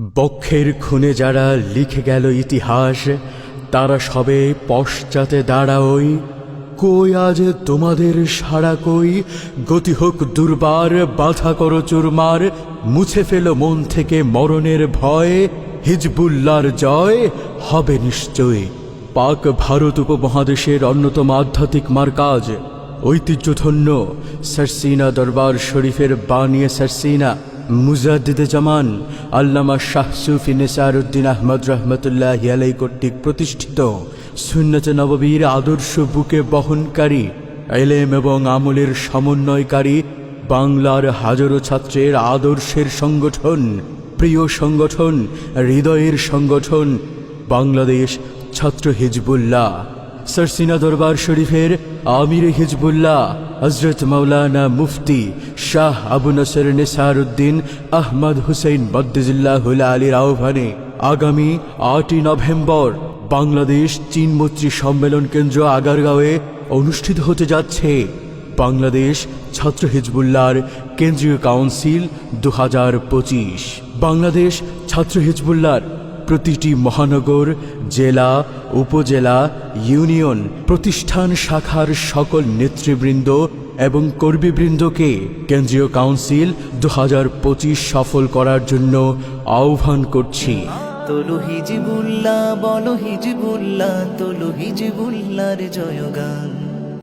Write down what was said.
বক্ষের খুনে যারা লিখে গেল ইতিহাস, তারা সবে পশ্চাতে দাঁড়াওই। কই আজ তোমাদের সারা কই? গতি হোক দুর্বার, বাধা করো চুরমার, মুছে ফেল মন থেকে মরণের ভয়। হিজবুল্লার জয় হবে নিশ্চয়। পাক ভারত উপমহাদেশের অন্যতম আধ্যাত্মিক মার্কাজ, ঐতিহ্যধন্য সারসিনা দরবার শরীফের বানিয়ে সারসিনা মুজাদ্দিদে জামান আল্লামা শাহ সুফি নেসারউদ্দিন আহমদ রহমতুল্লাহ আলাই কর্তৃক প্রতিষ্ঠিত সুন্নত নববীর আদর্শ বুকে বহনকারী, এলেম এবং আমলের সমন্বয়কারী বাংলার হাজারো ছাত্রের আদর্শের সংগঠন, প্রিয় সংগঠন, হৃদয়ের সংগঠন, বাংলাদেশ ছাত্র হিজবুল্লাহ। সরসিনা দরবার শরীফের আমির হিজবুল্লাহ হজরত মৌলানা মুফতি শাহ আবু নসর নিসার উদ্দিন আহমদ হুসেন বদ্দিজুল্লাহুল আলীর আহ্বানে আগামী আটই নভেম্বর বাংলাদেশ চীন মৈত্রী সম্মেলন কেন্দ্র আগারগাঁওয়ে অনুষ্ঠিত হতে যাচ্ছে। বাংলাদেশ ছাত্র হিজবুল্লাহর কেন্দ্রীয় কাউন্সিল দু হাজার পঁচিশ। বাংলাদেশ ছাত্র হিজবুল্লাহর প্রতিটি মহানগর, জেলা, উপজেলা, ইউনিয়ন, প্রতিষ্ঠান শাখার সকল নেতৃবৃন্দ এবং কর্মীবৃন্দকে কেন্দ্রীয় কাউন্সিল দু হাজার পঁচিশ সফল করার জন্য আহ্বান করছি। তোলো হিজবুল্লাহ